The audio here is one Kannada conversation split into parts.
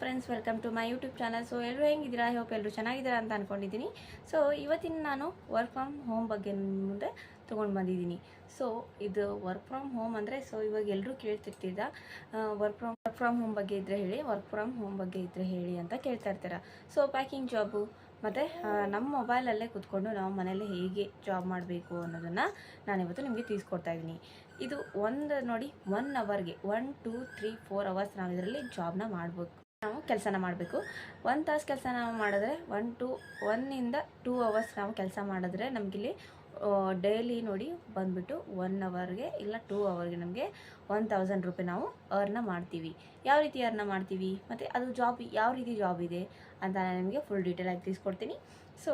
Friends welcome to my YouTube channel so ಎಲ್ಲರೂ ಹೆಂಗಿದ್ದೀರಾ? ಹೋಪ್ ಎಲ್ಲರೂ ಚೆನ್ನಾಗಿದ್ದೀರಾ ಅಂತ ಅಂದ್ಕೊಂಡಿದ್ದೀನಿ ಸೊ ಇವತ್ತಿನ ನಾನು ವರ್ಕ್ ಫ್ರಮ್ ಹೋಮ್ ಬಗ್ಗೆ ಮುಂದೆ ತೊಗೊಂಡು ಬಂದಿದ್ದೀನಿ. ಸೊ ಇದು ವರ್ಕ್ ಫ್ರಮ್ ಹೋಮ್ ಅಂದರೆ ಸೊ ಇವಾಗ ಎಲ್ಲರೂ ಕೇಳ್ತಿರ್ತಿದ್ದ work from work from home ಬಗ್ಗೆ ಇದ್ದರೆ ಹೇಳಿ ವರ್ಕ್ ಫ್ರಮ್ ಹೋಮ್ ಬಗ್ಗೆ ಇದ್ದರೆ ಹೇಳಿ ಅಂತ ಕೇಳ್ತಾ ಇರ್ತೀರ? ಸೊ ಪ್ಯಾಕಿಂಗ್ ಜಾಬು ಮತ್ತು ನಮ್ಮ ಮೊಬೈಲಲ್ಲೇ ಕೂತ್ಕೊಂಡು ನಾವು ಮನೇಲಿ ಹೇಗೆ ಜಾಬ್ ಮಾಡಬೇಕು ಅನ್ನೋದನ್ನು ನಾನಿವತ್ತು ನಿಮಗೆ ತಿಳಿಸ್ಕೊಡ್ತಾ ಇದ್ದೀನಿ. ಇದು ಒಂದು ನೋಡಿ ಒನ್ ಅವರ್ಗೆ one two three four hours ನಾವು ಇದರಲ್ಲಿ ಜಾಬ್ನ ಮಾಡ್ಬೇಕು. ನಾವು ಕೆಲಸನ ಮಾಡಬೇಕು. ಒಂದು ತಾಸು ಕೆಲಸ ನಾವು ಮಾಡಿದ್ರೆ ಒನ್ ಟು ಒನ್ನಿಂದ ಟೂ ಅವರ್ಸ್ ನಾವು ಕೆಲಸ ಮಾಡಿದ್ರೆ ನಮಗಿಲ್ಲಿ ಡೈಲಿ ನೋಡಿ ಬಂದುಬಿಟ್ಟು ಒನ್ ಅವರ್ಗೆ ಇಲ್ಲ ಟೂ ಅವರ್ಗೆ ನಮಗೆ ಒನ್ ತೌಸಂಡ್ ರುಪಿ ನಾವು ಅರ್ನ ಮಾಡ್ತೀವಿ. ಯಾವ ರೀತಿ ಅರ್ನ ಮಾಡ್ತೀವಿ? ಮತ್ತು ಅದು ಜಾಬ್ ಯಾವ ರೀತಿ ಜಾಬ್ ಇದೆ ಅಂತ ನಾನು ನಿಮಗೆ ಫುಲ್ ಡೀಟೇಲಾಗಿ ತಿಳಿಸ್ಕೊಡ್ತೀನಿ. ಸೊ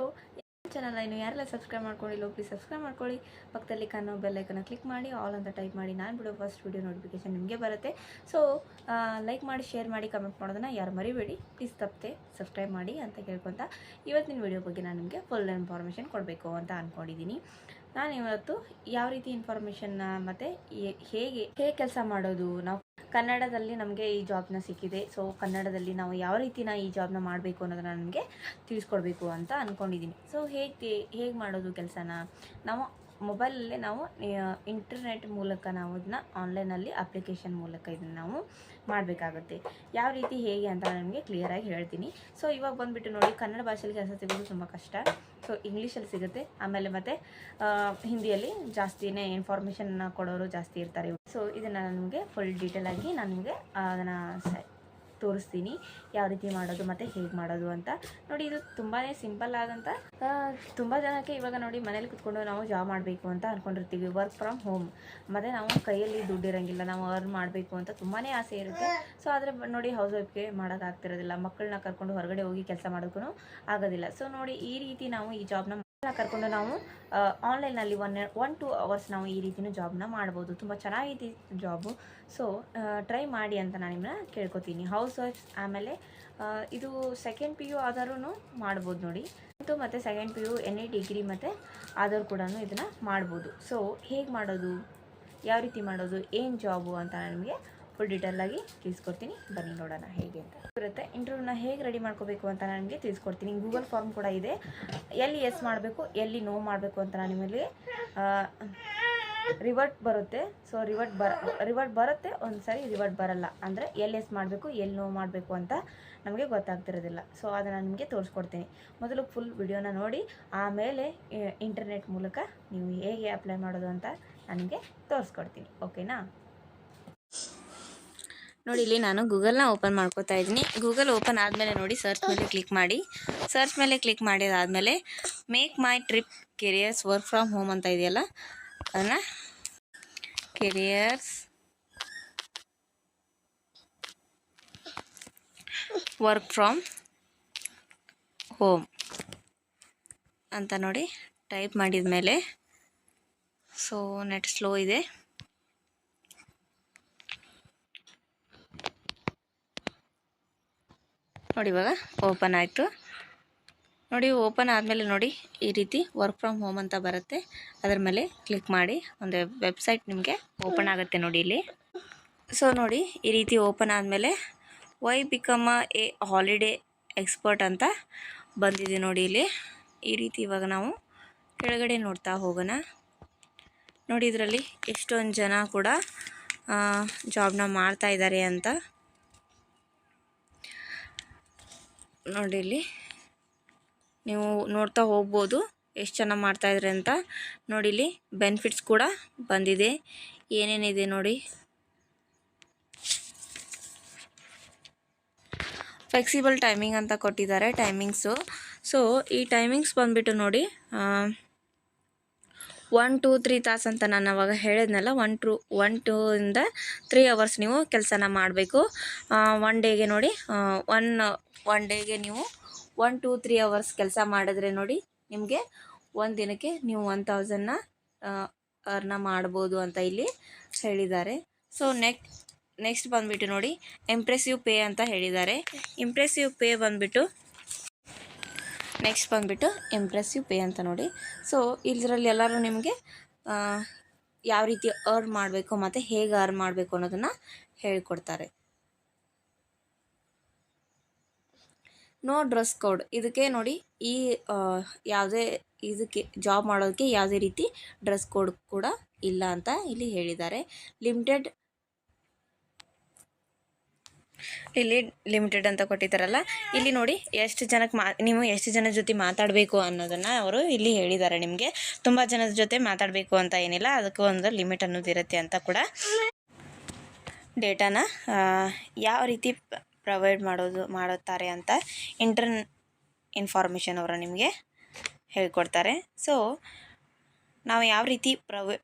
ಚಾನಲ್ ಇನ್ನು ಯಾರೆಲ್ಲ ಸಬ್ಸ್ಕ್ರೈಬ್ ಮಾಡ್ಕೊಂಡಿಲ್ಲ ಪ್ಲೀಸ್ ಸಬ್ಸ್ಕ್ರೈಬ್ ಮಾಡ್ಕೊಳ್ಳಿ. ಪಕ್ಕದಲ್ಲಿ ಕಾಣೋ ಬೆಲ್ಲೈಕನ್ನ ಕ್ಲಿಕ್ ಮಾಡಿ ಆಲ್ ಅಂತ ಟೈಪ್ ಮಾಡಿ ನಾನು ಬಿಡೋ ಫಸ್ಟ್ ವಿಡಿಯೋ ನೋಟಿಫಿಕೇಶನ್ ನಿಮಗೆ ಬರುತ್ತೆ. ಸೊ ಲೈಕ್ ಮಾಡಿ ಶೇರ್ ಮಾಡಿ ಕಮೆಂಟ್ ಮಾಡೋದನ್ನು ಯಾರು ಮರಿಬೇಡಿ. ಪ್ಲೀಸ್ ತಪ್ಪದೆ ಸಬ್ಸ್ಕ್ರೈಬ್ ಮಾಡಿ ಅಂತ ಕೇಳ್ಕೊತ ಇವತ್ತಿನ ವಿಡಿಯೋ ಬಗ್ಗೆ ನಾನು ನಿಮಗೆ ಫುಲ್ ಇನ್ಫಾರ್ಮೇಷನ್ ಕೊಡಬೇಕು ಅಂತ ಅಂದ್ಕೊಂಡಿದ್ದೀನಿ ನಾನು ಇವತ್ತು ಯಾವ ರೀತಿ ಇನ್ಫಾರ್ಮೇಷನ್ನ ಮತ್ತು ಹೇಗೆ ಹೇಗೆ ಕೆಲಸ ಮಾಡೋದು, ನಾವು ಕನ್ನಡದಲ್ಲಿ ನಮಗೆ ಈ ಜಾಬ್ನ ಸಿಕ್ಕಿದೆ. ಸೊ ಕನ್ನಡದಲ್ಲಿ ನಾವು ಯಾವ ರೀತಿನ ಈ ಜಾಬ್ನ ಮಾಡಬೇಕು ಅನ್ನೋದನ್ನ ನನಗೆ ತಿಳಿಸ್ಕೊಡ್ಬೇಕು ಅಂತ ಅಂದ್ಕೊಂಡಿದ್ದೀನಿ ಸೊ ಹೇಗೆ ಹೇಗೆ ಮಾಡೋದು ಕೆಲಸನ? ನಾವು ಮೊಬೈಲಲ್ಲೇ ನಾವು ಇಂಟರ್ನೆಟ್ ಮೂಲಕ ನಾವು ಇದನ್ನ ಆನ್ಲೈನಲ್ಲಿ ಅಪ್ಲಿಕೇಶನ್ ಮೂಲಕ ಇದನ್ನು ನಾವು ಮಾಡಬೇಕಾಗುತ್ತೆ. ಯಾವ ರೀತಿ ಹೇಗೆ ಅಂತ ನಿಮಗೆ ಕ್ಲಿಯರಾಗಿ ಹೇಳ್ತೀನಿ. ಸೊ ಇವಾಗ ಬಂದುಬಿಟ್ಟು ನೋಡಿ, ಕನ್ನಡ ಭಾಷೆಯಲ್ಲಿ ಕೆಲಸ ಸಿಗೋದು ತುಂಬ ಕಷ್ಟ. ಸೊ ಇಂಗ್ಲೀಷಲ್ಲಿ ಸಿಗುತ್ತೆ. ಆಮೇಲೆ ಮತ್ತು ಹಿಂದಿಯಲ್ಲಿ ಜಾಸ್ತಿನೇ ಇನ್ಫಾರ್ಮೇಷನ್ ಕೊಡೋರು ಜಾಸ್ತಿ ಇರ್ತಾರೆ ಸೊ ಇದನ್ನು ನಾನು ನಿಮಗೆ ಫುಲ್ ಡೀಟೇಲಾಗಿ ನಾನು ನಿಮಗೆ ಅದನ್ನು ತೋರಿಸ್ತೀನಿ ಯಾವ ರೀತಿ ಮಾಡೋದು ಮತ್ತು ಹೇಗೆ ಮಾಡೋದು ಅಂತ. ನೋಡಿ, ಇದು ತುಂಬಾ ಸಿಂಪಲ್ ಆದಂಥ ತುಂಬ ಜನಕ್ಕೆ ಇವಾಗ ನೋಡಿ ಮನೇಲಿ ಕುತ್ಕೊಂಡು ನಾವು ಜಾಬ್ ಮಾಡಬೇಕು ಅಂತ ಅಂದ್ಕೊಂಡಿರ್ತೀವಿ ವರ್ಕ್ ಫ್ರಮ್ ಹೋಮ್. ಮತ್ತು ನಾವು ಕೈಯಲ್ಲಿ ದುಡ್ಡು ಇರೋಂಗಿಲ್ಲ, ನಾವು ಅರ್ನ್ ಮಾಡಬೇಕು ಅಂತ ತುಂಬಾ ಆಸೆ ಇರುತ್ತೆ. ಸೊ ಆದರೆ ನೋಡಿ ಹೌಸ್ ವೈಫ್ಗೆ ಮಾಡೋಕ್ಕಾಗ್ತಿರೋದಿಲ್ಲ ಮಕ್ಕಳನ್ನ ಕರ್ಕೊಂಡು ಹೊರಗಡೆ ಹೋಗಿ ಕೆಲಸ ಮಾಡೋಕ್ಕೂ ಆಗೋದಿಲ್ಲ. ಸೊ ನೋಡಿ ಈ ರೀತಿ ನಾವು ಈ ಜಾಬ್ನ ಕರ್ಕೊಂಡು ನಾವು ಆನ್ಲೈನಲ್ಲಿ ಒನ್ ಒನ್ ಟು ಅವರ್ಸ್ ನಾವು ಈ ರೀತಿನೂ ಜಾಬ್ನ ಮಾಡ್ಬೋದು. ತುಂಬ ಚೆನ್ನಾಗಿದೆ ಜಾಬು ಸೊ ಟ್ರೈ ಮಾಡಿ ಅಂತ ನಾನು ನಿಮ್ಮನ್ನ ಕೇಳ್ಕೊತೀನಿ. ಹೌಸ್ ವೈಫ್ಸ್ ಆಮೇಲೆ ಇದು ಸೆಕೆಂಡ್ ಪಿ ಯು ಆದರೂ ಮಾಡ್ಬೋದು ನೋಡಿ. ಮತ್ತು ಮತ್ತು second P U and any degree ಮತ್ತು ಆದರೂ ಕೂಡ ಇದನ್ನು ಮಾಡ್ಬೋದು. ಸೊ ಹೇಗೆ ಮಾಡೋದು? ಯಾವ ರೀತಿ ಮಾಡೋದು? ಏನು ಜಾಬು ಅಂತ ನಿಮಗೆ ಫುಲ್ ಡೀಟೇಲಾಗಿ ತಿಳಿಸ್ಕೊಡ್ತೀನಿ. ಬನ್ನಿ ನೋಡೋಣ ಹೇಗೆ ಅಂತ. ಬರುತ್ತೆ ಇಂಟರ್ವ್ಯೂನ ಹೇಗೆ ರೆಡಿ ಮಾಡ್ಕೋಬೇಕು ಅಂತ ನಾನು ನಿಮಗೆ ತಿಳಿಸ್ಕೊಡ್ತೀನಿ. ಗೂಗಲ್ ಫಾರ್ಮ್ ಕೂಡ ಇದೆ. ಎಲ್ಲಿ ಎಸ್ ಮಾಡಬೇಕು, ಎಲ್ಲಿ ನೋ ಮಾಡಬೇಕು ಅಂತ ನಾನು ನಿಮಗೆ ರಿವರ್ಟ್ ಬರುತ್ತೆ. ಸೊ ರಿವರ್ಟ್ ಬರ ರಿವರ್ಟ್ ಬರುತ್ತೆ. ಒಂದು ಸಾರಿ ರಿವರ್ಟ್ ಬರಲ್ಲ. ಅಂದರೆ ಎಲ್ಲಿ ಎಸ್ ಮಾಡಬೇಕು, ಎಲ್ಲಿ ನೋ ಮಾಡಬೇಕು ಅಂತ ನಮಗೆ ಗೊತ್ತಾಗ್ತಿರೋದಿಲ್ಲ. ಸೊ ಅದನ್ನು ನಿಮಗೆ ತೋರಿಸ್ಕೊಡ್ತೀನಿ. ಮೊದಲು ಫುಲ್ ವಿಡಿಯೋನ ನೋಡಿ. ಆಮೇಲೆ ಇಂಟರ್ನೆಟ್ ಮೂಲಕ ನೀವು ಹೇಗೆ ಅಪ್ಲೈ ಮಾಡೋದು ಅಂತ ನನಗೆ ತೋರಿಸ್ಕೊಡ್ತೀನಿ. ಓಕೆನಾ ನೋಡಿ, ಇಲ್ಲಿ ನಾನು ಗೂಗಲ್ನ ಓಪನ್ ಮಾಡ್ಕೋತಾ ಇದ್ದೀನಿ. ಗೂಗಲ್ ಓಪನ್ ಆದಮೇಲೆ ನೋಡಿ ಸರ್ಚ್ ಮೇಲೆ ಕ್ಲಿಕ್ ಮಾಡಿ. ಸರ್ಚ್ ಮೇಲೆ click ಮಾಡಿದಾದಮೇಲೆ make my trip careers work from home ಅಂತ ಇದೆಯಲ್ಲ, ಅದನ್ನು ಕೆರಿಯರ್ಸ್ ವರ್ಕ್ ಫ್ರಮ್ ಹೋಮ್ ಅಂತ ನೋಡಿ ಟೈಪ್ ಮಾಡಿದ ಮೇಲೆ ಸೊ ನೆಟ್ ಸ್ಲೋ ಇದೆ. ನೋಡಿ ಇವಾಗ ಓಪನ್ ಆಯಿತು. ನೋಡಿ ಓಪನ್ ಆದಮೇಲೆ ನೋಡಿ ಈ ರೀತಿ ವರ್ಕ್ ಫ್ರಮ್ ಹೋಮ್ ಅಂತ ಬರುತ್ತೆ. ಅದರ ಮೇಲೆ ಕ್ಲಿಕ್ ಮಾಡಿ. ಒಂದು ವೆಬ್ಸೈಟ್ ನಿಮಗೆ ಓಪನ್ ಆಗುತ್ತೆ ನೋಡಿ ಇಲ್ಲಿ. ಸೊ ನೋಡಿ ಈ ರೀತಿ ಓಪನ್ ಆದಮೇಲೆ why become a holiday expert ಅಂತ ಬಂದಿದೆ ನೋಡಿ ಇಲ್ಲಿ. ಈ ರೀತಿ ಇವಾಗ ನಾವು ಕೆಳಗಡೆ ನೋಡ್ತಾ ಹೋಗೋಣ. ನೋಡಿ ಇದರಲ್ಲಿ ಎಷ್ಟೊಂದು ಜನ ಕೂಡ ಜಾಬ್ನ ಮಾಡ್ತಾ ಇದ್ದಾರೆ ಅಂತ. ನೋಡಿ ಇಲ್ಲಿ ನೀವು ನೋಡ್ತಾ ಹೋಗ್ಬೋದು ಎಷ್ಟು ಚೆನ್ನಾಗಿ ಮಾಡ್ತಾಯಿದ್ರಿ ಅಂತ. ನೋಡಿ ಇಲ್ಲಿ ಬೆನಿಫಿಟ್ಸ್ ಕೂಡ ಬಂದಿದೆ. ಏನೇನಿದೆ ನೋಡಿ. ಫ್ಲೆಕ್ಸಿಬಲ್ ಟೈಮಿಂಗ್ ಅಂತ ಕೊಟ್ಟಿದ್ದಾರೆ ಟೈಮಿಂಗ್ಸು ಸೊ ಈ ಟೈಮಿಂಗ್ಸ್ ಬಂದುಬಿಟ್ಟು ನೋಡಿ ಒನ್ ಟು ತ್ರೀ ತಾಸ್ ಅಂತ ನಾನು ಅವಾಗ ಹೇಳಿದ್ನಲ್ಲ ಒನ್ ಟು ಒನ್ ಟೂ ಇಂದ ತ್ರೀ ಅವರ್ಸ್ ನೀವು ಕೆಲಸನ ಮಾಡಬೇಕು. ಒನ್ ಡೇಗೆ ನೋಡಿ ಒನ್ ಒನ್ ಡೇಗೆ ನೀವು ಒನ್ ಟು ತ್ರೀ ಅವರ್ಸ್ ಕೆಲಸ ಮಾಡಿದ್ರೆ ನೋಡಿ ನಿಮಗೆ ಒಂದು ದಿನಕ್ಕೆ ನೀವು ಒನ್ ತೌಸಂಡ್ನ ಅರ್ನ ಮಾಡ್ಬೋದು ಅಂತ ಇಲ್ಲಿ ಹೇಳಿದ್ದಾರೆ. ಸೊ ನೆಕ್ಸ್ಟ್ ನೆಕ್ಸ್ಟ್ ಬಂದುಬಿಟ್ಟು ನೋಡಿ ಇಂಪ್ರೆಸಿವ್ ಪೇ ಅಂತ ಹೇಳಿದ್ದಾರೆ. ಇಂಪ್ರೆಸಿವ್ ಪೇ ಬಂದುಬಿಟ್ಟು ನೆಕ್ಸ್ಟ್ ಬಂದುಬಿಟ್ಟು ಇಂಪ್ರೆಸಿವ್ ಪೇ ಅಂತ ನೋಡಿ. ಸೊ ಇದರಲ್ಲಿ ಎಲ್ಲರೂ ನಿಮಗೆ ಯಾವ ರೀತಿ ಅರ್ನ್ ಮಾಡಬೇಕು ಮತ್ತು ಹೇಗೆ ಅರ್ನ್ ಮಾಡಬೇಕು ಅನ್ನೋದನ್ನು ಹೇಳಿಕೊಡ್ತಾರೆ. ನೋ ಡ್ರೆಸ್ ಕೋಡ್ ಇದಕ್ಕೆ ನೋಡಿ ಈ ಯಾವುದೇ ಇದಕ್ಕೆ ಜಾಬ್ ಮಾಡೋದಕ್ಕೆ ಯಾವುದೇ ರೀತಿ ಡ್ರೆಸ್ ಕೋಡ್ ಕೂಡ ಇಲ್ಲ ಅಂತ ಇಲ್ಲಿ ಹೇಳಿದ್ದಾರೆ. ಲಿಮಿಟೆಡ್ ಇಲ್ಲಿ ಲಿಮಿಟೆಡ್ ಅಂತ ಕೊಟ್ಟಿದ್ದಾರಲ್ಲ. ಇಲ್ಲಿ ನೋಡಿ ಎಷ್ಟು ಜನಕ್ಕೆ ಮಾ, ನೀವು ಎಷ್ಟು ಜನ ಜೊತೆ ಮಾತಾಡಬೇಕು ಅನ್ನೋದನ್ನು ಅವರು ಇಲ್ಲಿ ಹೇಳಿದ್ದಾರೆ ನಿಮಗೆ. ತುಂಬ ಜನದ ಜೊತೆ ಮಾತಾಡಬೇಕು ಅಂತ ಏನಿಲ್ಲ, ಅದಕ್ಕೆ ಒಂದು ಲಿಮಿಟ್ ಅನ್ನೋದು ಇರುತ್ತೆ ಅಂತ ಕೂಡ ಡೇಟಾನ ಯಾವ ರೀತಿ ಪ್ರೊವೈಡ್ ಮಾಡೋದು, ಮಾಡುತ್ತಾರೆ ಅಂತ ಇಂಟರ್ನ್ ಇನ್ಫಾರ್ಮೇಷನ್ ಅವರು ನಿಮಗೆ ಹೇಳ್ಕೊಡ್ತಾರೆ. ಸೊ ನಾವು ಯಾವ ರೀತಿ ಪ್ರೊವೈ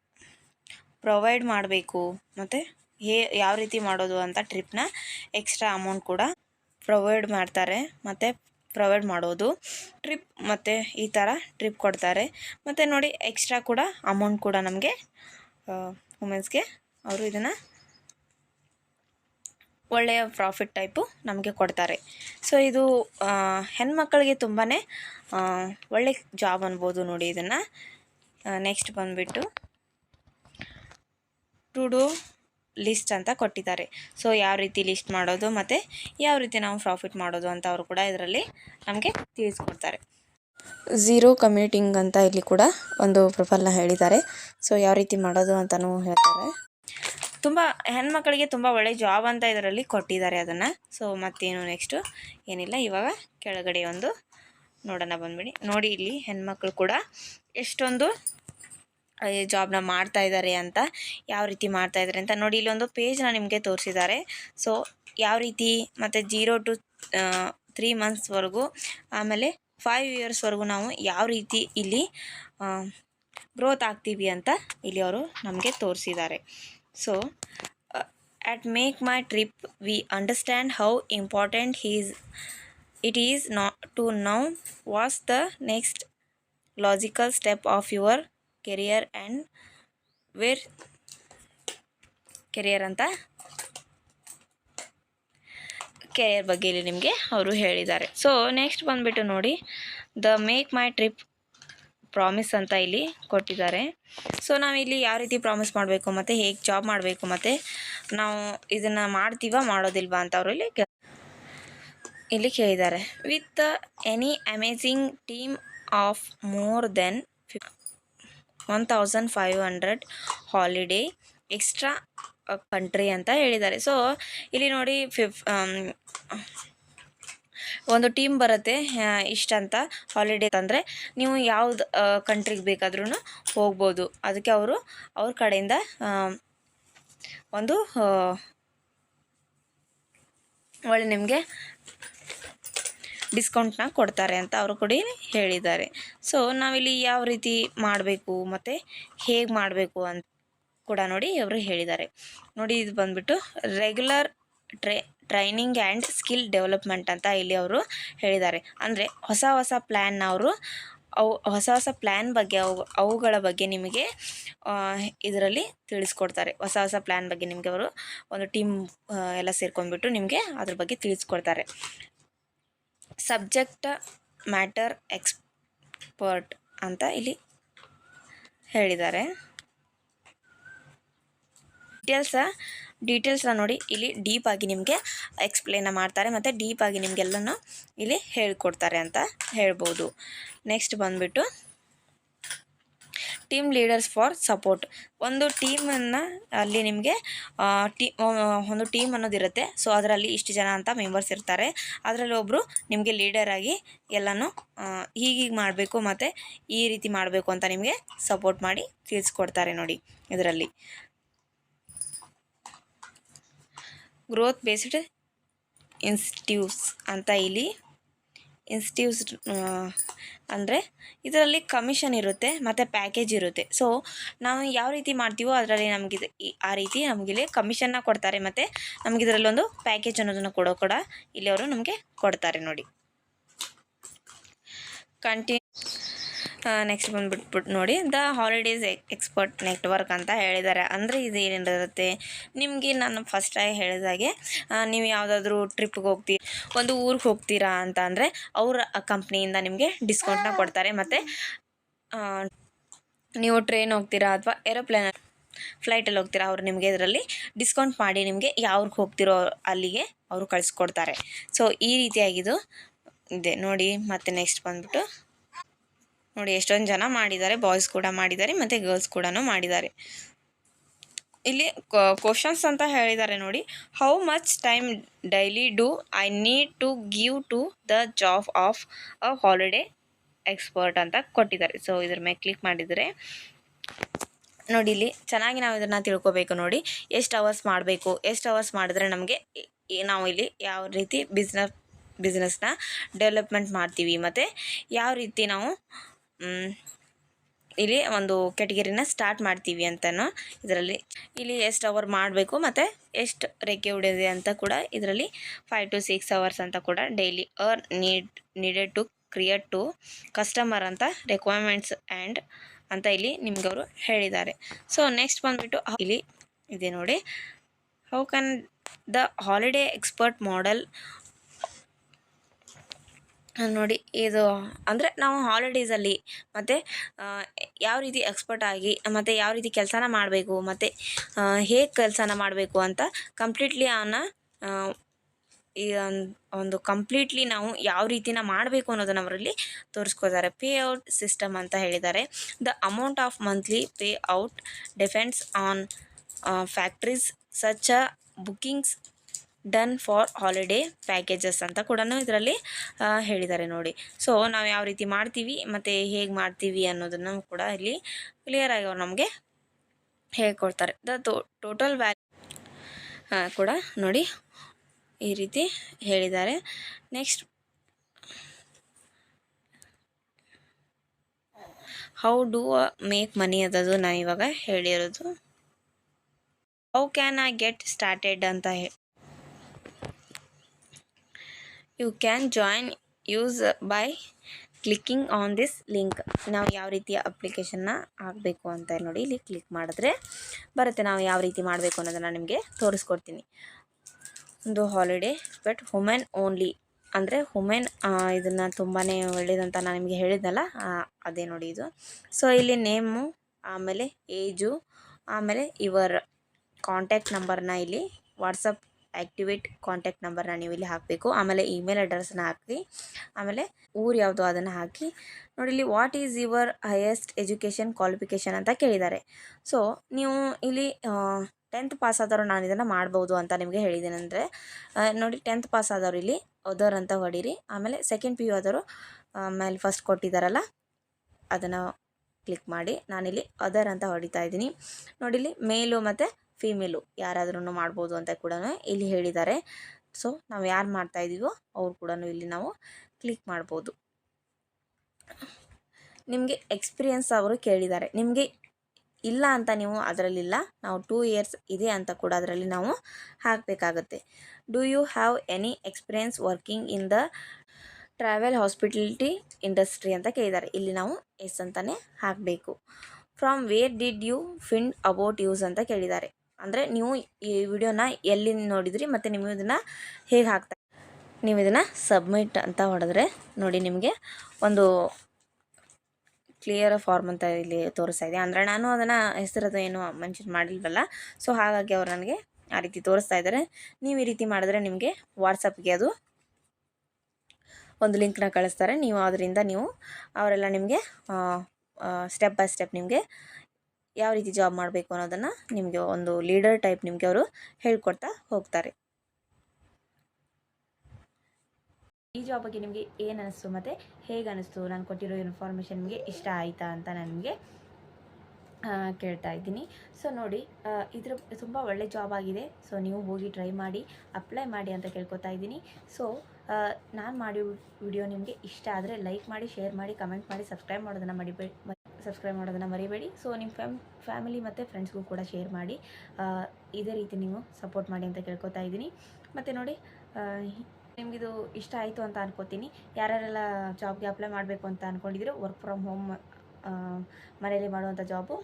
ಪ್ರೊವೈಡ್ ಮಾಡಬೇಕು ಮತ್ತು ಹೇ, ಯಾವ ರೀತಿ ಮಾಡೋದು ಅಂತ ಟ್ರಿಪ್ನ ಎಕ್ಸ್ಟ್ರಾ ಅಮೌಂಟ್ ಕೂಡ ಪ್ರೊವೈಡ್ ಮಾಡ್ತಾರೆ. ಮತ್ತು ಪ್ರೊವೈಡ್ ಮಾಡೋದು, ಟ್ರಿಪ್ ಮತ್ತು ಈ ಥರ ಟ್ರಿಪ್ ಕೊಡ್ತಾರೆ. ಮತ್ತು ನೋಡಿ, ಎಕ್ಸ್ಟ್ರಾ ಕೂಡ ಅಮೌಂಟ್ ಕೂಡ ನಮಗೆ ವುಮೆನ್ಸ್ಗೆ ಅವರು ಇದನ್ನು ಒಳ್ಳೆಯ ಪ್ರಾಫಿಟ್ ಟೈಪು ನಮಗೆ ಕೊಡ್ತಾರೆ. ಸೊ, ಇದು ಹೆಣ್ಮಕ್ಳಿಗೆ ತುಂಬಾ ಒಳ್ಳೆ ಜಾಬ್ ಅನ್ಬೋದು ನೋಡಿ ಇದನ್ನು. ನೆಕ್ಸ್ಟ್ ಬಂದುಬಿಟ್ಟು, ಟು ಡೂ ಲಿಸ್ಟ್ ಅಂತ ಕೊಟ್ಟಿದ್ದಾರೆ. ಸೊ ಯಾವ ರೀತಿ ಲಿಸ್ಟ್ ಮಾಡೋದು ಮತ್ತು ಯಾವ ರೀತಿ ನಾವು ಪ್ರಾಫಿಟ್ ಮಾಡೋದು ಅಂತ ಅವರು ಕೂಡ ಇದರಲ್ಲಿ ನಮಗೆ ತಿಳಿಸ್ಕೊಡ್ತಾರೆ. ಝೀರೋ ಕಮ್ಯೂಟಿಂಗ್ ಅಂತ ಇಲ್ಲಿ ಕೂಡ ಒಂದು ಪ್ರೊಫೈಲ್ನ ಹೇಳಿದ್ದಾರೆ. ಸೊ ಯಾವ ರೀತಿ ಮಾಡೋದು ಅಂತಲೂ ಹೇಳ್ತಾರೆ. ತುಂಬ ಹೆಣ್ಮಕ್ಳಿಗೆ ತುಂಬ ಒಳ್ಳೆ ಜಾಬ್ ಅಂತ ಇದರಲ್ಲಿ ಕೊಟ್ಟಿದ್ದಾರೆ ಅದನ್ನು. ಸೊ ಮತ್ತೇನು ನೆಕ್ಸ್ಟು ಏನಿಲ್ಲ. ಇವಾಗ ಕೆಳಗಡೆ ಒಂದು ನೋಡೋಣ ಬಂದ್ಬಿಡಿ. ನೋಡಿ ಇಲ್ಲಿ ಹೆಣ್ಮಕ್ಳು ಕೂಡ ಎಷ್ಟೊಂದು ಜಾಬ್ನ ಮಾಡ್ತಾ ಇದ್ದಾರೆ ಅಂತ, ಯಾವ ರೀತಿ ಮಾಡ್ತಾ ಇದ್ದಾರೆ ಅಂತ ನೋಡಿ ಇಲ್ಲೊಂದು ಪೇಜ್ನ ನಿಮಗೆ ತೋರಿಸಿದ್ದಾರೆ. ಸೊ ಯಾವ ರೀತಿ ಮತ್ತು ಜೀರೋ ಟು ತ್ರೀ ಮಂತ್ಸ್ವರೆಗೂ ಆಮೇಲೆ ಫೈವ್ ಇಯರ್ಸ್ವರೆಗೂ ನಾವು ಯಾವ ರೀತಿ ಇಲ್ಲಿ ಗ್ರೋತ್ ಆಗ್ತೀವಿ ಅಂತ ಇಲ್ಲಿ ಅವರು ನಮಗೆ ತೋರಿಸಿದ್ದಾರೆ. So at make my trip, we understand how important his it is ನಾ to know what's the next logical step of your career and where career ಅಂತ? ಕೆರಿಯರ್ ಬಗ್ಗೆ ಇಲ್ಲಿ ನಿಮಗೆ ಅವರು ಹೇಳಿದ್ದಾರೆ. ಸೊ ನೆಕ್ಸ್ಟ್ ಬಂದುಬಿಟ್ಟು ನೋಡಿ the make my trip promise ಅಂತ ಇಲ್ಲಿ ಕೊಟ್ಟಿದ್ದಾರೆ. ಸೊ ನಾವು ಇಲ್ಲಿ ಯಾವ ರೀತಿ ಪ್ರಾಮಿಸ್ ಮಾಡಬೇಕು ಮತ್ತು, ಹೇಗೆ ಜಾಬ್ ಮಾಡಬೇಕು ಮತ್ತು, ನಾವು ಇದನ್ನು ಮಾಡ್ತೀವ, ಮಾಡೋದಿಲ್ವಾ ಅಂತ ಅವರು ಇಲ್ಲಿ ಇಲ್ಲಿ ಕೇಳಿದ್ದಾರೆ. With any amazing team of more than one thousand five hundred holiday extra country ಅಂತ ಹೇಳಿದ್ದಾರೆ. ಸೊ ಇಲ್ಲಿ ನೋಡಿ ಫಿಫ್ ಒಂದು ಟೀಮ್ ಬರುತ್ತೆ ಇಷ್ಟಂತ ಹಾಲಿಡೇ ತಂದರೆ. ನೀವು ಯಾವ್ದು ಕಂಟ್ರಿಗೆ ಬೇಕಾದ್ರೂ ಹೋಗ್ಬೋದು. ಅದಕ್ಕೆ ಅವರು, ಅವ್ರ ಕಡೆಯಿಂದ ಒಂದು ಒಳ್ಳೆ ನಿಮಗೆ ಡಿಸ್ಕೌಂಟ್ನ ಕೊಡ್ತಾರೆ ಅಂತ ಅವರು ಕೂಡ ಹೇಳಿದ್ದಾರೆ. ಸೊ ನಾವಿಲ್ಲಿ ಯಾವ ರೀತಿ ಮಾಡಬೇಕು ಮತ್ತು ಹೇಗೆ ಮಾಡಬೇಕು ಅಂತ ಕೂಡ ನೋಡಿ ಅವರು ಹೇಳಿದ್ದಾರೆ. ನೋಡಿ, ಇದು ಬಂದ್ಬಿಟ್ಟು ರೆಗ್ಯುಲರ್ ಟ್ರೇ ಟ್ರೈನಿಂಗ್ ಆ್ಯಂಡ್ ಸ್ಕಿಲ್ ಡೆವಲಪ್ಮೆಂಟ್ ಅಂತ ಇಲ್ಲಿ ಅವರು ಹೇಳಿದ್ದಾರೆ. ಅಂದರೆ ಹೊಸ ಹೊಸ ಪ್ಲ್ಯಾನ್ನ ಅವರು, ಅವು, ಹೊಸ ಹೊಸ ಪ್ಲ್ಯಾನ್ ಬಗ್ಗೆ, ಅವು, ಅವುಗಳ ಬಗ್ಗೆ ನಿಮಗೆ ಇದರಲ್ಲಿ ತಿಳಿಸ್ಕೊಡ್ತಾರೆ. ಹೊಸ ಹೊಸ ಪ್ಲ್ಯಾನ್ ಬಗ್ಗೆ ನಿಮಗೆ ಅವರು ಒಂದು ಟೀಮ್ ಎಲ್ಲ ಸೇರ್ಕೊಂಡ್ಬಿಟ್ಟು ನಿಮಗೆ ಅದ್ರ ಬಗ್ಗೆ ತಿಳಿಸ್ಕೊಡ್ತಾರೆ. ಸಬ್ಜೆಕ್ಟ್ ಮ್ಯಾಟರ್ ಎಕ್ಸ್ಪರ್ಟ್ ಅಂತ ಇಲ್ಲಿ ಹೇಳಿದ್ದಾರೆ. ಡೀಟೇಲ್ಸ ಡೀಟೇಲ್ಸ್ನ ನೋಡಿ ಇಲ್ಲಿ ಡೀಪಾಗಿ ನಿಮಗೆ ಎಕ್ಸ್ಪ್ಲೇನ ಮಾಡ್ತಾರೆ ಮತ್ತು ಡೀಪಾಗಿ ನಿಮಗೆಲ್ಲನೂ ಇಲ್ಲಿ ಹೇಳಿಕೊಡ್ತಾರೆ ಅಂತ ಹೇಳ್ಬೋದು. ನೆಕ್ಸ್ಟ್ ಬಂದುಬಿಟ್ಟು ಟೀಮ್ ಲೀಡರ್ಸ್ ಫಾರ್ ಸಪೋರ್ಟ್ ಒಂದು ಟೀಮನ್ನು ಅಲ್ಲಿ ನಿಮಗೆ ಟೀ ಒಂದು ಟೀಮ್ ಅನ್ನೋದಿರುತ್ತೆ ಸೊ ಅದರಲ್ಲಿ ಇಷ್ಟು ಜನ ಅಂತ ಮೆಂಬರ್ಸ್ ಇರ್ತಾರೆ. ಅದರಲ್ಲಿ ಒಬ್ಬರು ನಿಮಗೆ ಲೀಡರಾಗಿ ಎಲ್ಲನೂ ಹೀಗೀಗೆ ಮಾಡಬೇಕು ಮತ್ತು ಈ ರೀತಿ ಮಾಡಬೇಕು ಅಂತ ನಿಮಗೆ ಸಪೋರ್ಟ್ ಮಾಡಿ ತಿಳಿಸ್ಕೊಡ್ತಾರೆ ನೋಡಿ ಇದರಲ್ಲಿ. ಗ್ರೋತ್ ಬೇಸ್ಡ್ ಇನ್ಸ್ಟಿಟ್ಯೂಟ್ಸ್ ಅಂತ ಇಲ್ಲಿ ಇನ್ಸ್ಟಿಟ್ಯೂಸ್ ಅಂದರೆ ಇದರಲ್ಲಿ ಕಮಿಷನ್ ಇರುತ್ತೆ, ಮತ್ತು ಪ್ಯಾಕೇಜ್ ಇರುತ್ತೆ. ಸೊ ನಾವು ಯಾವ ರೀತಿ ಮಾಡ್ತೀವೋ ಅದರಲ್ಲಿ ನಮಗಿದೆ ಆ ರೀತಿ ನಮಗಿಲ್ಲಿ ಕಮಿಷನ್ನ ಕೊಡ್ತಾರೆ, ಮತ್ತು ನಮಗೆ ಇದರಲ್ಲಿ ಒಂದು ಪ್ಯಾಕೇಜ್ ಅನ್ನೋದನ್ನು ಕೊಡೋ ಕೂಡ ಇಲ್ಲಿ ಅವರು ನಮಗೆ ಕೊಡ್ತಾರೆ ನೋಡಿ. ಕಂಟಿ ನೆಕ್ಸ್ಟ್ ಬಂದುಬಿಟ್ಬಿಟ್ಟು ನೋಡಿ, ದ ಹಾಲಿಡೇಸ್ ಎಕ್ಸ್ಪರ್ಟ್ ನೆಟ್ವರ್ಕ್ ಅಂತ ಹೇಳಿದ್ದಾರೆ. ಅಂದರೆ ಇದು ಏನಿರುತ್ತೆ, ನಿಮಗೆ ನಾನು ಫಸ್ಟಾಗಿ ಹೇಳಿದಾಗೆ ನೀವು ಯಾವುದಾದ್ರೂ ಟ್ರಿಪ್ಗೆ ಹೋಗ್ತೀರಿ ಒಂದು ಊರಿಗೆ ಹೋಗ್ತೀರಾ ಅಂತ ಅಂದರೆ, ಅವ್ರ ಕಂಪ್ನಿಯಿಂದ ನಿಮಗೆ ಡಿಸ್ಕೌಂಟ್ನ ಕೊಡ್ತಾರೆ. ಮತ್ತು ನೀವು ಟ್ರೈನ್ ಹೋಗ್ತೀರಾ ಅಥವಾ ಏರೋಪ್ಲೇನ್ ಫ್ಲೈಟಲ್ಲಿ ಹೋಗ್ತೀರಾ, ಅವ್ರು ನಿಮಗೆ ಇದರಲ್ಲಿ ಡಿಸ್ಕೌಂಟ್ ಮಾಡಿ ನಿಮಗೆ ಯಾವ್ರಿಗೆ ಹೋಗ್ತಿರೋ ಅಲ್ಲಿಗೆ ಅವರು ಕಳಿಸ್ಕೊಡ್ತಾರೆ. ಸೊ ಈ ರೀತಿಯಾಗಿದು ಇದೆ. ನೋಡಿ, ಮತ್ತೆ ನೆಕ್ಸ್ಟ್ ಬಂದ್ಬಿಟ್ಟು. ನೋಡಿ ಎಷ್ಟೊಂದು ಜನ ಮಾಡಿದ್ದಾರೆ ಬಾಯ್ಸ್ ಕೂಡ ಮಾಡಿದ್ದಾರೆ, ಮತ್ತು ಗರ್ಲ್ಸ್ ಕೂಡ ಮಾಡಿದ್ದಾರೆ. ಇಲ್ಲಿ ಕ್ವಶನ್ಸ್ ಅಂತ ಹೇಳಿದ್ದಾರೆ ನೋಡಿ. How much time daily do I need to give to the job of a holiday expert ಅಂತ ಕೊಟ್ಟಿದ್ದಾರೆ. ಸೊ ಇದ್ರ ಮೇಲೆ ಕ್ಲಿಕ್ ಮಾಡಿದರೆ ನೋಡಿ ಇಲ್ಲಿ ಚೆನ್ನಾಗಿ ನಾವು ಇದನ್ನು ತಿಳ್ಕೊಬೇಕು ನೋಡಿ. ಎಷ್ಟು ಅವರ್ಸ್ ಮಾಡಬೇಕು, ಎಷ್ಟು ಅವರ್ಸ್ ಮಾಡಿದ್ರೆ ನಮಗೆ ನಾವು ಇಲ್ಲಿ ಯಾವ ರೀತಿ ಬಿಸ್ನೆಸ್ ಬಿಸ್ನೆಸ್ನ ಡೆವಲಪ್ಮೆಂಟ್ ಮಾಡ್ತೀವಿ, ಮತ್ತು ಯಾವ ರೀತಿ ನಾವು ಇಲ್ಲಿ ಒಂದು ಕೆಟಗರಿನ ಸ್ಟಾರ್ಟ್ ಮಾಡ್ತೀವಿ ಅಂತನೂ ಇದರಲ್ಲಿ. ಇಲ್ಲಿ ಎಷ್ಟು ಅವರ್ ಮಾಡಬೇಕು ಮತ್ತು ಎಷ್ಟು ರೆಕ್ಕೆ ಹೊಡೆದಿದೆ ಅಂತ ಕೂಡ ಇದರಲ್ಲಿ ಫೈವ್ ಟು ಸಿಕ್ಸ್ ಅವರ್ಸ್ ಅಂತ ಕೂಡ daily are need needed to create to customer ಅಂತ ರಿಕ್ವೈರ್ಮೆಂಟ್ಸ್ ಆ್ಯಂಡ್ ಅಂತ ಇಲ್ಲಿ ನಿಮ್ಗೆ ಅವರು ಹೇಳಿದ್ದಾರೆ. ಸೊ ನೆಕ್ಸ್ಟ್ ಬಂದುಬಿಟ್ಟು ಇಲ್ಲಿ ಇದೆ ನೋಡಿ. How can the holiday expert model ನೋಡಿ, ಇದು ಅಂದರೆ ನಾವು ಹಾಲಿಡೇಸಲ್ಲಿ ಮತ್ತು ಯಾವ ರೀತಿ ಎಕ್ಸ್ಪರ್ಟ್ ಆಗಿ, ಮತ್ತು ಯಾವ ರೀತಿ ಕೆಲಸನ ಮಾಡಬೇಕು, ಮತ್ತು ಹೇಗೆ ಕೆಲಸನ ಮಾಡಬೇಕು ಅಂತ ಕಂಪ್ಲೀಟ್ಲಿ ಅವನ್ನ ಈ ಒಂದು ಕಂಪ್ಲೀಟ್ಲಿ ನಾವು ಯಾವ ರೀತಿನ ಮಾಡಬೇಕು ಅನ್ನೋದನ್ನು ಅವರಲ್ಲಿ ತೋರಿಸ್ಕೋತಾರೆ ಪೇ ಔಟ್ ಸಿಸ್ಟಮ್ ಅಂತ ಹೇಳಿದ್ದಾರೆ. The amount of monthly pay out depends on factories such bookings done for holiday packages ಅಂತ ಕೂಡ ಇದರಲ್ಲಿ ಹೇಳಿದ್ದಾರೆ ನೋಡಿ. ಸೊ ನಾವು ಯಾವ ರೀತಿ ಮಾಡ್ತೀವಿ, ಮತ್ತು ಹೇಗೆ ಮಾಡ್ತೀವಿ ಅನ್ನೋದನ್ನು ಕೂಡ ಇಲ್ಲಿ ಕ್ಲಿಯರ್ ಆಗಿ ಅವ್ರು ನಮಗೆ ಹೇಳ್ಕೊಡ್ತಾರೆ. ದ ಟೋಟಲ್ ವ್ಯಾಲ್ಯೂ ಕೂಡ ನೋಡಿ ಈ ರೀತಿ ಹೇಳಿದ್ದಾರೆ. Next how do make money ಅದದು ನಾನು ಇವಾಗ ಹೇಳಿರೋದು. How can I get started ಅಂತ you can join us by clicking on this link ನಾವು ಯಾವ ರೀತಿಯ ಅಪ್ಲಿಕೇಶನ್ನ ಹಾಕಬೇಕು ಅಂತ ನೋಡಿ, ಇಲ್ಲಿ ಕ್ಲಿಕ್ ಮಾಡಿದ್ರೆ ಬರುತ್ತೆ. ನಾವು ಯಾವ ರೀತಿ ಮಾಡಬೇಕು ಅನ್ನೋದನ್ನು ನಿಮಗೆ ತೋರಿಸ್ಕೊಡ್ತೀನಿ. ಒಂದು ಹಾಲಿಡೇ ಬಟ್ ವುಮೆನ್ ಓನ್ಲಿ ಅಂದರೆ ವುಮೆನ್ ಇದನ್ನು ತುಂಬಾ ಒಳ್ಳೇದಂತ ನಾನು ನಿಮಗೆ ಹೇಳಿದ್ನಲ್ಲ ಅದೇ ನೋಡಿ ಇದು. ಸೊ ಇಲ್ಲಿ ನೇಮು ಆಮೇಲೆ ಏಜು ಆಮೇಲೆ ಇವರ್ ಕಾಂಟ್ಯಾಕ್ಟ್ ನಂಬರ್ನ ಇಲ್ಲಿ ವಾಟ್ಸಪ್ ಆ್ಯಕ್ಟಿವೇಟ್ ಕಾಂಟ್ಯಾಕ್ಟ್ ನಂಬರ್ನ ನೀವು ಇಲ್ಲಿ ಹಾಕಬೇಕು. ಆಮೇಲೆ ಇಮೇಲ್ ಅಡ್ರೆಸ್ನ ಹಾಕಿ ಆಮೇಲೆ ಊರು ಯಾವುದು ಅದನ್ನು ಹಾಕಿ. ನೋಡಿ ಇಲ್ಲಿ what is your highest education qualification ಅಂತ ಕೇಳಿದ್ದಾರೆ ಸೊ ನೀವು ಇಲ್ಲಿ ಟೆಂತ್ ಪಾಸ್ ಆದವರು ನಾನು ಇದನ್ನು ಮಾಡ್ಬೋದು ಅಂತ ನಿಮಗೆ ಹೇಳಿದ್ದೀನಿ ಅಂದರೆ ನೋಡಿ ಟೆಂತ್ ಪಾಸ್ ಆದವರು ಇಲ್ಲಿ ಅದರ್ ಅಂತ ಹೊಡೀರಿ. ಆಮೇಲೆ ಸೆಕೆಂಡ್ ಪಿ ಯು ಆದವರು ಆಮೇಲೆ ಫಸ್ಟ್ ಕೊಟ್ಟಿದ್ದಾರಲ್ಲ ಅದನ್ನು ಕ್ಲಿಕ್ ಮಾಡಿ. ನಾನಿಲ್ಲಿ ಅದರ್ ಅಂತ ಹೊಡಿತಾ ಇದ್ದೀನಿ. ನೋಡಿ ಇಲ್ಲಿ ಮೇಲು ಮತ್ತು ಫೀಮೇಲು ಯಾರಾದ್ರೂ ಮಾಡ್ಬೋದು ಅಂತ ಕೂಡ ಇಲ್ಲಿ ಹೇಳಿದ್ದಾರೆ. ಸೊ ನಾವು ಯಾರು ಮಾಡ್ತಾ ಇದ್ದೀವೋ ಅವ್ರು ಕೂಡ ಇಲ್ಲಿ ನಾವು ಕ್ಲಿಕ್ ಮಾಡ್ಬೋದು. ನಿಮಗೆ ಎಕ್ಸ್ಪೀರಿಯನ್ಸ್ ಅವರು ಕೇಳಿದ್ದಾರೆ. ನಿಮಗೆ ಇಲ್ಲ ಅಂತ ನೀವು ಅದರಲ್ಲಿಲ್ಲ, ನಾವು ಟೂ ಇಯರ್ಸ್ ಇದೆ ಅಂತ ಕೂಡ ಅದರಲ್ಲಿ ನಾವು ಹಾಕಬೇಕಾಗತ್ತೆ. Do you have any experience working in the travel hospitality industry ಅಂತ ಕೇಳಿದ್ದಾರೆ. ಇಲ್ಲಿ ನಾವು ಎಸ್ ಅಂತಲೇ ಹಾಕಬೇಕು. From where did you find about us ಅಂತ ಕೇಳಿದ್ದಾರೆ. ಅಂದರೆ ನೀವು ಈ ವಿಡಿಯೋನ ಎಲ್ಲಿ ನೋಡಿದ್ರಿ ಮತ್ತು ನೀವು ಇದನ್ನು ಹೇಗೆ ಹಾಕ್ತಾ ನೀವು ಇದನ್ನು ಸಬ್ಮಿಟ್ ಅಂತ ಹೊಡೆದ್ರೆ ನೋಡಿ ನಿಮಗೆ ಒಂದು ಕ್ಲಿಯರ್ ಫಾರ್ಮ್ ಅಂತ ಇಲ್ಲಿ ತೋರಿಸ್ತಾ ಇದೆ. ಅಂದರೆ ನಾನು ಅದನ್ನು ಹೆಸರದು ಏನು ಮೆನ್ಷನ್ ಮಾಡಿಲ್ವಲ್ಲ ಸೊ ಹಾಗಾಗಿ ಅವ್ರು ನನಗೆ ಆ ರೀತಿ ತೋರಿಸ್ತಾ ಇದ್ದಾರೆ. ನೀವು ಈ ರೀತಿ ಮಾಡಿದ್ರೆ ನಿಮಗೆ ವಾಟ್ಸಪ್ಗೆ ಅದು ಒಂದು ಲಿಂಕ್ನ ಕಳಿಸ್ತಾರೆ. ನೀವು ಅದರಿಂದ ನೀವು ಅವರೆಲ್ಲ ನಿಮಗೆ ಸ್ಟೆಪ್ ಬೈ ಸ್ಟೆಪ್ ನಿಮಗೆ ಯಾವ ರೀತಿ ಜಾಬ್ ಮಾಡಬೇಕು ಅನ್ನೋದನ್ನು ನಿಮಗೆ ಒಂದು ಲೀಡರ್ ಟೈಪ್ ನಿಮಗೆ ಅವರು ಹೇಳ್ಕೊಡ್ತಾ ಹೋಗ್ತಾರೆ. ಈ ಜಾಬ್ ಬಗ್ಗೆ ನಿಮಗೆ ಏನು ಅನಿಸ್ತು ಮತ್ತು ಹೇಗೆ ಅನಿಸ್ತು? ನಾನು ಕೊಟ್ಟಿರೋ ಇನ್ಫಾರ್ಮೇಷನ್ ನಿಮಗೆ ಇಷ್ಟ ಆಯಿತಾ ಅಂತ ನನಗೆ ಕೇಳ್ತಾ ಇದ್ದೀನಿ. ಸೊ ನೋಡಿ ಇದ್ರ ತುಂಬ ಒಳ್ಳೆ ಜಾಬ್ ಆಗಿದೆ. ಸೊ ನೀವು ಹೋಗಿ ಟ್ರೈ ಮಾಡಿ ಅಪ್ಲೈ ಮಾಡಿ ಅಂತ ಕೇಳ್ಕೊತಾ ಇದ್ದೀನಿ. ಸೊ ನಾನು ಮಾಡಿರೋ ವಿಡಿಯೋ ನಿಮಗೆ ಇಷ್ಟ ಆದರೆ ಲೈಕ್ ಮಾಡಿ ಶೇರ್ ಮಾಡಿ ಕಮೆಂಟ್ ಮಾಡಿ ಸಬ್ಸ್ಕ್ರೈಬ್ ಮಾಡೋದನ್ನು ಮರಿಬೇಡಿ ಸಬ್ಸ್ಕ್ರೈಬ್ ಮಾಡೋದನ್ನು ಮರಿಬೇಡಿ. ಸೊ ನಿಮ್ಮ ಫ್ಯಾಮ್ ಫ್ಯಾಮಿಲಿ ಮತ್ತು ಫ್ರೆಂಡ್ಸ್ಗೂ ಕೂಡ ಶೇರ್ ಮಾಡಿ ಇದೇ ರೀತಿ ನೀವು ಸಪೋರ್ಟ್ ಮಾಡಿ ಅಂತ ಕೇಳ್ಕೊತಾ ಇದ್ದೀನಿ. ಮತ್ತು ನೋಡಿ ನಿಮಗಿದು ಇಷ್ಟ ಆಯಿತು ಅಂತ ಅನ್ಕೋತೀನಿ. ಯಾರ್ಯಾರೆಲ್ಲ ಜಾಬ್ಗೆ ಅಪ್ಲೈ ಮಾಡಬೇಕು ಅಂತ ಅಂದ್ಕೊಂಡಿದ್ದೀರೋ ವರ್ಕ್ ಫ್ರಮ್ ಹೋಮ್ ಮನೆಯಲ್ಲಿ ಮಾಡುವಂಥ ಜಾಬು